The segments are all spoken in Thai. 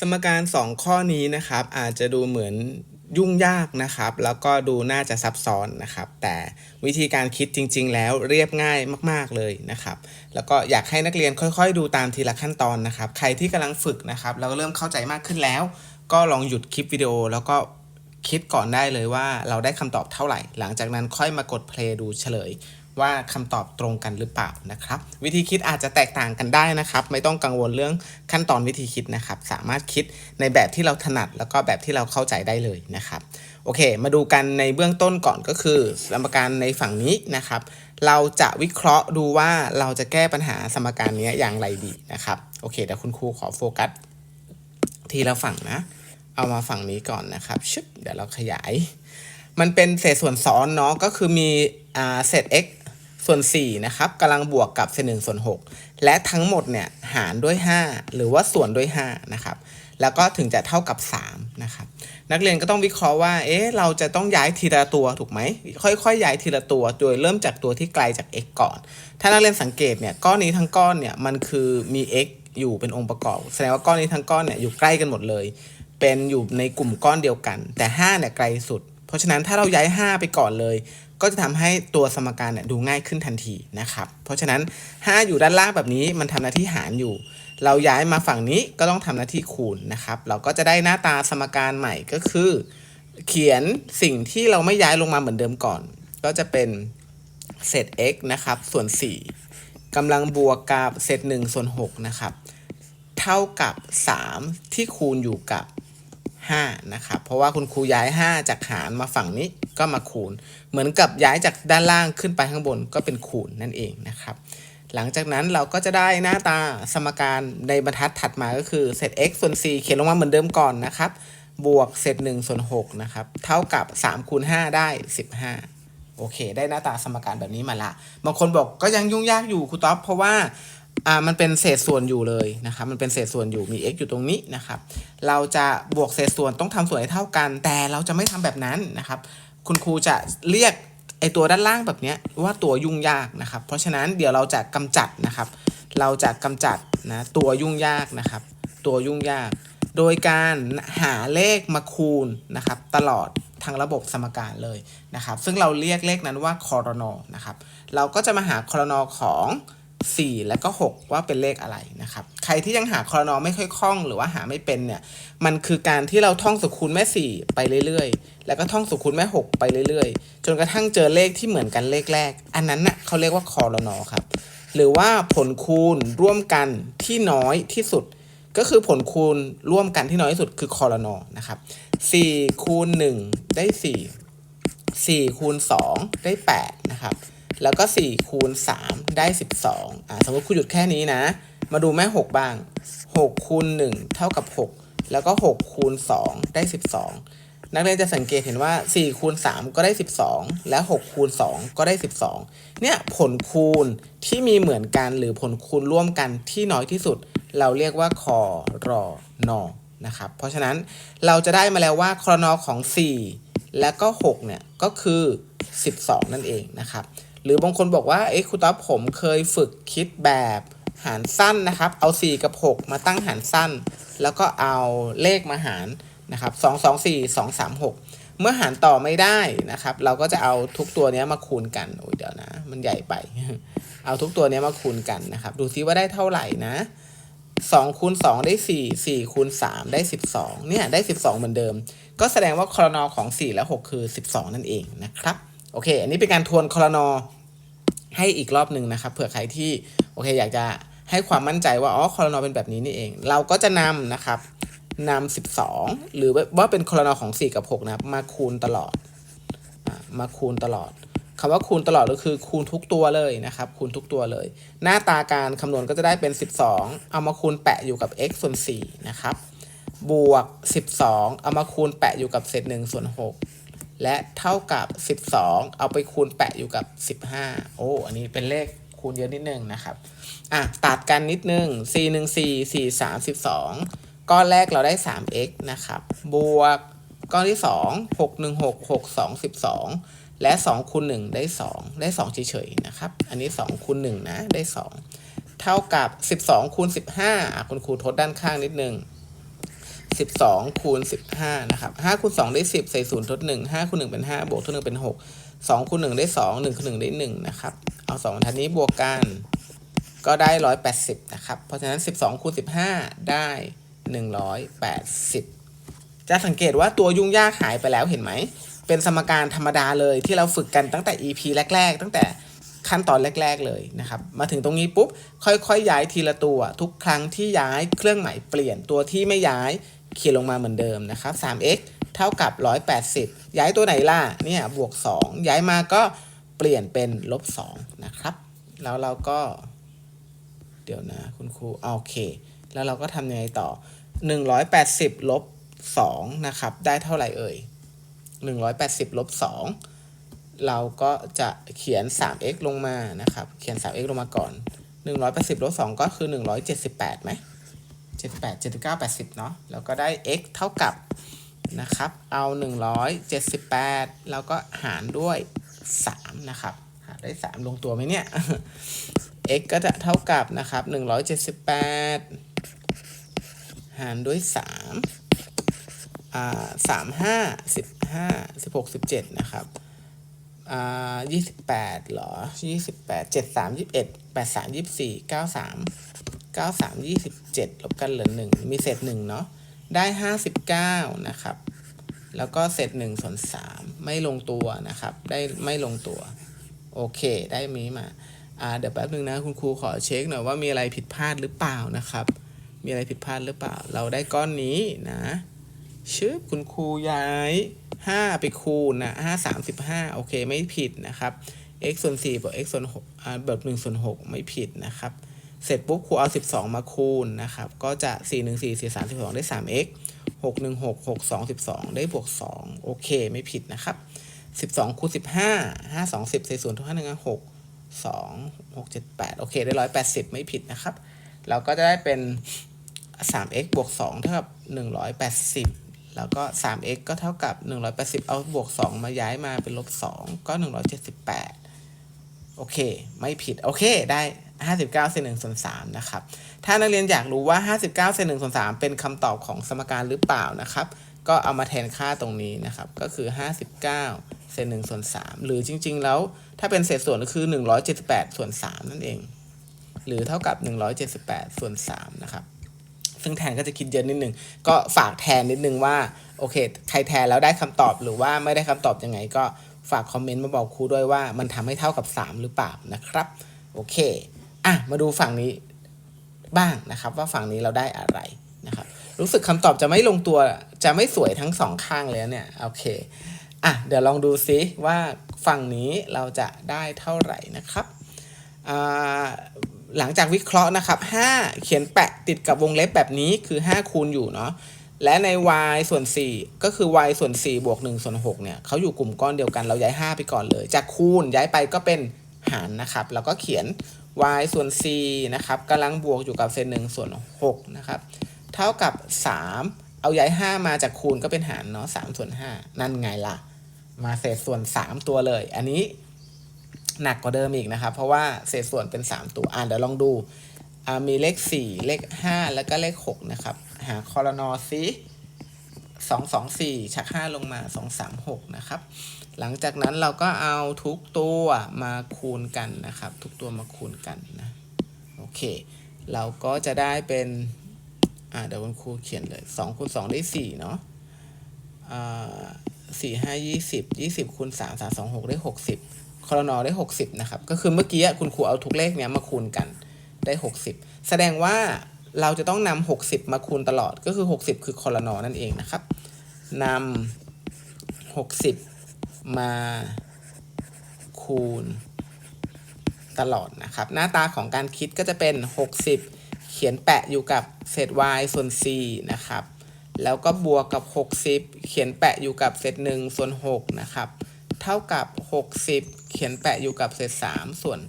สมการ 2 ข้อนี้นะครับอาจจะดูเหมือนยุ่งยากนะครับ แล้วก็ดูน่าจะซับซ้อนนะครับ แต่วิธีการคิดจริง ๆ แล้วเรียบง่ายมาก ๆเลยนะครับ แล้วก็อยากให้นักเรียนค่อย ๆ ดูตามทีละขั้นตอนนะครับ ใครที่กำลังฝึกนะครับแล้วเริ่มเข้าใจมากขึ้นแล้ว ก็ลองหยุดคลิปวิดีโอ แล้วก็คิดก่อนได้เลยว่าเราได้คำตอบเท่าไหร่ หลังจากนั้นค่อยมากดเพลย์ดูเฉลย ว่าคำตอบตรงกันหรือเปล่านะครับ วิธีคิดอาจจะแตกต่างกันได้นะครับ ไม่ต้องกังวลเรื่องขั้นตอนวิธีคิดนะครับ สามารถคิดในแบบที่เราถนัดแล้วก็แบบที่เราเข้าใจได้เลยนะครับโอเค มาดูกันในเบื้องต้นก่อนก็คือสมการในฝั่งนี้นะครับ เราจะวิเคราะห์ดูว่าเราจะแก้ปัญหาสมการนี้อย่างไรดีนะครับโอเคเดี๋ยวคุณครูขอโฟกัสทีละฝั่งนะ เอามาฝั่งนี้ก่อนนะครับชึบเดี๋ยวเราขยาย มันเป็นเศษส่วนซ้อนเนาะก็คือมีอ่าเศษ x ส่วน4นะครับกำลังบวกกับเศษ1ส่วน6และทั้งหมดเนี่ยหารด้วย 5 หรือว่าส่วนด้วย5นะครับแล้วก็ถึงจะเท่ากับ3นะครับนักเรียนก็ต้องวิเคราะห์ว่าเอ๊ะเราจะต้องย้ายทีละตัวถูกไหมค่อยๆย้ายทีละตัวโดยเริ่มจากตัวที่ไกลจาก x ก่อน ถ้านักเรียนสังเกตเนี่ยก้อนนี้ทั้งก้อนเนี่ยมันคือมี x อยู่เป็นองค์ประกอบ แสดงว่าก้อนนี้ทั้งก้อนเนี่ยอยู่ใกล้กันหมดเลย เป็นอยู่ในกลุ่มก้อนเดียวกัน แต่5เนี่ยไกลสุด เพราะฉะนั้นถ้าเราย้าย 5 ไปก่อนเลย ก็จะทำให้ตัวสมการเนี่ยดูง่ายขึ้นทันทีนะครับ เพราะฉะนั้น 5 อยู่ด้านล่างแบบนี้มันทำหน้าที่หารอยู่ เราย้ายมาฝั่งนี้ก็ต้องทำหน้าที่คูณนะครับ เราก็จะได้หน้าตาสมการใหม่ก็คือ เขียนสิ่งที่เราไม่ย้ายลงมาเหมือนเดิมก่อน ก็จะเป็นเศษ x นะครับ ส่วน 4กำลังบวกกับเศษ1ส่วน6นะครับ เท่ากับ 3 ที่คูณอยู่กับ 5 นะครับ เพราะว่าคุณครูย้าย 5 จากหารมาฝั่งนี้ ก็มาคูณ เหมือนกับย้ายจากด้านล่างขึ้นไปข้างบนก็เป็นคูณนั่นเองนะครับ หลังจากนั้นเราก็จะได้หน้าตาสมการในบรรทัดถัดมาก็คือเศษ x ส่วน4เขียนลงมาเหมือนเดิมก่อนนะครับ บวกเศษ1ส่วน6นะครับเท่ากับ3คูณ5ได้ 15โอเค ได้หน้าตาสมการแบบนี้มาละ บางคนบอกก็ยังยุ่งยากอยู่ครูต๊อบเพราะว่าอ่ามันเป็นเศษส่วนอยู่เลยนะครับมันเป็นเศษส่วนอยู่มี x อยู่ตรงนี้นะครับ เราจะบวกเศษส่วนต้องทำส่วนให้เท่ากัน แต่เราจะไม่ทำแบบนั้นนะครับ คุณครูจะเรียกไอตัวด้านล่างแบบนี้ว่าตัวยุ่งยากนะครับ เพราะฉะนั้นเดี๋ยวเราจะกำจัดนะครับ เราจะกำจัดนะตัวยุ่งยากนะครับ ตัวยุ่งยาก โดยการหาเลขมาคูณนะครับ ตลอดทางระบบสมการเลยนะครับ ซึ่งเราเรียกเลขนั้นว่าคอรนอนะครับ เราก็จะมาหาคอรนอของ 4 และก็ 6 ว่าเป็นเลขอะไรนะครับ ใครที่ยังหาคอรนอไม่ค่อยคล่องหรือว่าหาไม่เป็นเนี่ย มันคือการที่เราท่องสุคูณแม่ 4 ไปเรื่อยๆ แล้วก็ท่องสุคูณแม่ 6 ไปเรื่อยๆ จนกระทั่งเจอเลขที่เหมือนกันเลขแรก อันนั้นน่ะเขาเรียกว่าคอรนอครับ หรือว่าผลคูณร่วมกันที่น้อยที่สุด ก็คือผลคูณร่วมกันที่น้อยที่สุดคือคอรนอนะครับ4คูณ1ได้ 4 4คูณ2ได้8นะครับ แล้วก็4คูณ3ได้ 12อ่าสมมติคุณหยุดแค่นี้นะ มาดูแม่ 6 บ้าง 6คูณ1เท่ากับ 6 แล้วก็ 6คูณ2ได้ 12 นักเรียนจะสังเกตเห็นว่า 4คูณ3ก็ได้ 12 และ 6คูณ2ก็ได้ 12 เนี่ยผลคูณที่มีเหมือนกันหรือผลคูณร่วมกันที่น้อยที่สุด เราเรียกว่าคอรอนอนะครับ เพราะฉะนั้นเราจะได้มาแล้วว่าคอรนอของ 4 และก็ 6 เนี่ยก็คือ 12 นั่นเองนะครับ หรือบางคนบอกว่า เอ๊ะครูต๊อบผมเคยฝึกคิดแบบหารสั้นนะครับ เอา 4 กับ 6 มาตั้งหารสั้น แล้วก็เอาเลขมาหารนะครับ2 2 4 2 3 6 เมื่อหารต่อไม่ได้นะครับ เราก็จะเอาทุกตัวนี้มาคูณกัน โอ้ยเดี๋ยวนะ มันใหญ่ไป เอาทุกตัวนี้มาคูณกันนะครับ ดูซิว่าได้เท่าไหร่นะ2คูณ2ได้4 4คูณ3ได้ 12 เนี่ยได้ 12 เหมือนเดิม ก็แสดงว่าคอรนอของ 4 และ 6 คือ 12 นั่นเองนะครับ โอเค อันนี้เป็นการทวนคอรนอ ให้อีกรอบหนึ่งนะครับ เผื่อใครที่โอเคอยากจะให้ความมั่นใจว่าอ๋อคอรนอเป็นแบบนี้นี่เอง เราก็จะนำนะครับนำ12 หรือว่าเป็นคอรนอของ 4 กับ 6 นะครับ มาคูณตลอดมาคูณตลอดคำว่าคูณตลอดก็คือคูณทุกตัวเลยนะครับ คูณทุกตัวเลย หน้าตาการคำนวณก็จะได้เป็น 12 เอามาคูณแปะอยู่กับ x ส่วน4นะครับบวก 12 เอามาคูณแปะอยู่กับเศษ1ส่วน6 และเท่ากับ 12 เอาไปคูณแปะอยู่กับ 15 โอ้ อันนี้เป็นเลขคูณเยอะนิดนึงนะครับ อะ ตัดกันนิดนึง 4 1 4 4 3 12 ก้อนแรกเราได้ 3x นะครับ บวกก้อนที่ 2 6 1 6 6 2 12 และ 2คูณ1ได้ 2 ได้2เฉยๆนะครับ อันนี้2คูณ1นะ ได้ 2 เท่ากับ 12คูณ15อะคุณครูทดด้านข้างนิดนึง สิบสองคูณสิบห้านะครับห้าคูณสองได้สิบใส่ศูนย์ทดหนึ่งห้าคูณหนึ่งเป็นห้าบวกทดหนึ่งเป็นหกสองคูณหนึ่งได้สองหนึ่งคูณหนึ่งได้หนึ่งนะครับ เอาสองบรรทัดนี้บวกกันก็ได้ร้อยแปดสิบนะครับ เพราะฉะนั้นสิบสองคูณสิบห้าได้หนึ่งร้อยแปดสิบจะสังเกตว่าตัวยุ่งยากหายไปแล้วเห็นไหม เป็นสมการธรรมดาเลยที่เราฝึกกันตั้งแต่ EP แรก ๆ ตั้งแต่ขั้นตอนแรก ๆ เลยนะครับ มาถึงตรงนี้ปุ๊บ ค่อย ๆ ย้ายทีละตัว ทุกครั้งที่ย้ายเครื่องหมายเปลี่ยนตัวที่ไม่ย้าย ขียนลงมาเหมือนเดิมนะครับ 3x เท่ากับ 180 ย้ายตัวไหนล่ะ เนี่ย บวก 2 ย้ายมาก็เปลี่ยนเป็นลบ 2 นะครับ แล้วเราก็ เดี๋ยวนะคุณครูโอเค แล้วเราก็ทำยังไงต่อ 180 ลบ 2 นะครับ ได้เท่าไหร่เอ่ย 180 ลบ 2 เราก็จะเขียน 3x ลงมานะครับ เขียน 3x ลงมาก่อน 180 ลบ 2 ก็คือ 178ไหม 78 79 80 เนาะแล้วก็ได้ x เท่ากับนะครับ เอา 178 แล้วก็หารด้วย 3 นะครับ หารได้ 3 ลงตัวไหมเนี่ย x ก็จะเท่ากับนะครับ 178 หารด้วย 3 อ่าสามห้าสิบห้าสิบหกสิบเจ็ดนะครับอ่ายี่สิบแปดหรอยี่สิบแปด เก้าสามยี่สิบเจ็ดลบกันเหลือหนึ่งมีเศษหนึ่งเนาะได้ห้าสิบเก้านะครับ แล้วก็เศษหนึ่งส่วนสามไม่ลงตัวนะครับ ได้ไม่ลงตัว โอเค ได้มีมาอ่าเดี๋ยวแป๊บนึงนะคุณครูขอเช็คหน่อยว่ามีอะไรผิดพลาดหรือเปล่านะครับ มีอะไรผิดพลาดหรือเปล่า เราได้ก้อนนี้นะชึบคุณครูย้าย5ไปคูณนะ5 35โอเคไม่ผิดนะครับ x ส่วน4บวก x ส่วน6อ่าแบบ1ส่วน6ไม่ผิดนะครับ เสร็จปุ๊บครูเอา 12 มาคูณนะครับ ก็จะ 4 1 4 4 3 12 ได้ 3x 6 1 6 6 2 12 ได้บวก 2 โอเค ไม่ผิดนะครับ 12คูณ15 5 2 10ใส่0ทุก5 1 6 2 6 7 8 โอเค ได้ 180 ไม่ผิดนะครับ เราก็จะได้เป็น 3x บวก 2 เท่ากับ 180 แล้วก็ 3x ก็เท่ากับ 180 เอาบวก 2 มาย้ายมาเป็นลบ 2 ก็ 178 โอเค ไม่ผิด โอเค ได้ 59เศษ1ส่วน3นะครับ ถ้านักเรียนอยากรู้ว่า 59เศษ1ส่วน3เป็นคำตอบของสมการหรือเปล่านะครับ ก็เอามาแทนค่าตรงนี้นะครับ ก็คือ 59เศษ1ส่วน3หรือจริง ๆ แล้วถ้าเป็นเศษส่วนก็คือ 178 ส่วน 3 นั่นเอง หรือเท่ากับ 178 ส่วน 3 นะครับ ซึ่งแทนก็จะคิดเยอะนิดนึง ก็ฝากแทนนิดนึงว่า โอเค ใครแทนแล้วได้คำตอบหรือว่าไม่ได้คำตอบยังไง ก็ฝากคอมเมนต์มาบอกครูด้วยว่ามันทำให้เท่ากับ 3 หรือเปล่านะครับ โอเค อะมาดูฝั่งนี้บ้างนะครับ ว่าฝั่งนี้เราได้อะไรนะครับ รู้สึกคำตอบจะไม่ลงตัวจะไม่สวยทั้งสองข้างเลยเนี่ยโอเคอะเดี๋ยวลองดูซิว่าฝั่งนี้เราจะได้เท่าไหร่นะครับอ่าหลังจากวิเคราะห์นะครับ 5 เขียนแปะติดกับวงเล็บแบบนี้คือ 5 คูณอยู่เนาะและใน y ส่วน 4 ก็คือ y ส่วน 4 บวก 1 ส่วน 6 เนี่ยเขาอยู่กลุ่มก้อนเดียวกันเราย้าย 5 ไปก่อนเลย จากคูณย้ายไปก็เป็นหารนะครับ แล้วก็เขียน y ส่วน4นะครับกำลังบวกอยู่กับเศษ1ส่วน6นะครับ เท่ากับ 3 เอาย้าย 5 มาจากคูณก็เป็นหารเนาะ3ส่วน 5 นั่นไงล่ะ มาเศษส่วน 3 ตัวเลย อันนี้หนักกว่าเดิมอีกนะครับ เพราะว่าเศษส่วนเป็น 3 ตัวอ่านเดี๋ยวลองดู มีเลข 4 เลข 5 แล้วก็เลข 6 นะครับ หาคอรนอซิ2 2 4 ชัก 5 ลงมา 2 3 6 นะครับ หลังจากนั้นเราก็เอาทุกตัวมาคูณกันนะครับ ทุกตัวมาคูณกันนะโอเค เราก็จะได้เป็นอ่าเดี๋ยวคุณครูเขียนเลย2คูณ2ได้4เนาะอ่าสี่ห้ายี่สิบยี่สิบคูณสามสามสองหกได้หกสิบคอรนอได้60นะครับ ก็คือเมื่อกี้คุณครูเอาทุกเลขเนี้ยมาคูณกันได้60แสดงว่าเราจะต้องนำ60มาคูณตลอดก็คือ60คือคอรนอนั่นเองนะครับนำ60 มาคูณ ตลอดนะครับ หน้าตาของการคิดก็จะเป็น 60 เขียนแปะอยู่กับเศษ y ส่วน c นะครับ แล้วก็บวกกับ 60 เขียนแปะอยู่กับเศษ1ส่วน6นะครับ เท่ากับ 60 เขียนแปะอยู่กับเศษ3ส่วน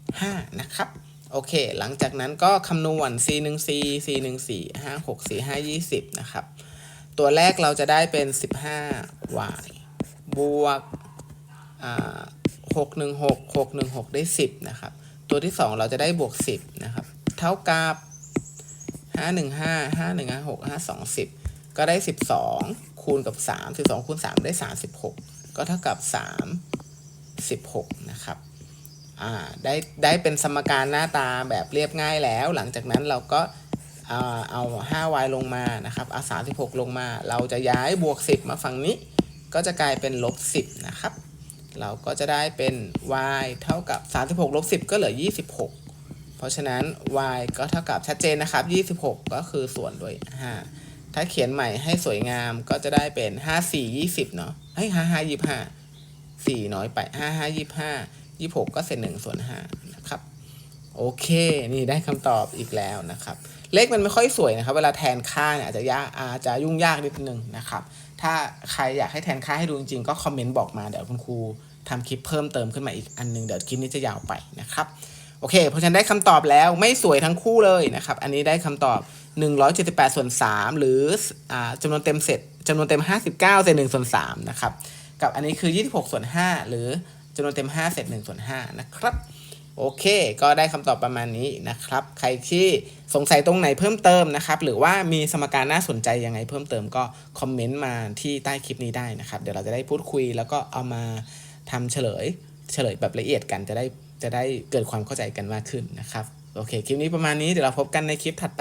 5นะครับโอเค หลังจากนั้นก็คำนวณ c 1 c c 1 4 5 6 4 5 20 นะครับ ตัวแรกเราจะได้เป็น 15y บวกอ่า6 1 6 6 1 6ได้10นะครับ ตัวที่2เราจะได้บวก10นะครับ เท่ากับ5 1 5 5 1 5 6 5 2 10ก็ได้12คูณกับ3 12คูณ3ได้36ก็เท่ากับ3 16นะครับอ่าได้ได้เป็นสมการหน้าตาแบบเรียบง่ายแล้ว หลังจากนั้นเราก็อ่าเอา 5y ลงมานะครับ เอา 36 ลงมา เราจะย้ายบวก 10 มาฝั่งนี้ ก็จะกลายเป็นลบ10นะครับ เราก็จะได้เป็น y เท่ากับ 36ลบ10 ก็เหลือ 26 เพราะฉะนั้น y ก็เท่ากับชัดเจนนะครับ 26 ก็คือส่วนด้วย5 ถ้าเขียนใหม่ให้สวยงามก็จะได้เป็น 5 4 20 เนาะเฮ้ย5 5 25 4 น้อยไป 5 5 25 26 ก็เศษ1ส่วน5นะครับ โอเค นี่ได้คำตอบอีกแล้วนะครับ เลขมันไม่ค่อยสวยนะครับ เวลาแทนค่าเนี่ยอาจจะยากอาจจะยุ่งยากนิดนึงนะครับ ถ้าใครอยากให้แทนค่าให้ดูจริงๆ ก็คอมเมนต์บอกมาเดี๋ยวคุณครูทำคลิปเพิ่มเติมขึ้นมาอีกอันหนึงเดี๋ยวคลิปนี้จะยาวไปนะครับโอเค เพราะฉะนั้นได้คำตอบแล้วไม่สวยทั้งคู่เลยนะครับ อันนี้ได้คำตอบ 178 ส่วน 3 หรืออ่าจำนวนเต็มเสร็จจำนวนเต็ม 59เศษ1ส่วน3นะครับ กับอันนี้คือ 26 ส่วน 5 หรือจำนวนเต็ม 5 เศษ1ส่วน5นะครับ โอเค ก็ได้คำตอบประมาณนี้นะครับ ใครที่สงสัยตรงไหนเพิ่มเติมนะครับ หรือว่ามีสมการน่าสนใจยังไงเพิ่มเติมก็คอมเมนต์มาที่ใต้คลิปนี้ได้นะครับ เดี๋ยวเราจะได้พูดคุยแล้วก็เอามาทำเฉลย เฉลยแบบละเอียดกันจะได้จะได้เกิดความเข้าใจกันมากขึ้นนะครับ โอเค คลิปนี้ประมาณนี้ เดี๋ยวเราพบกันในคลิปถัดไป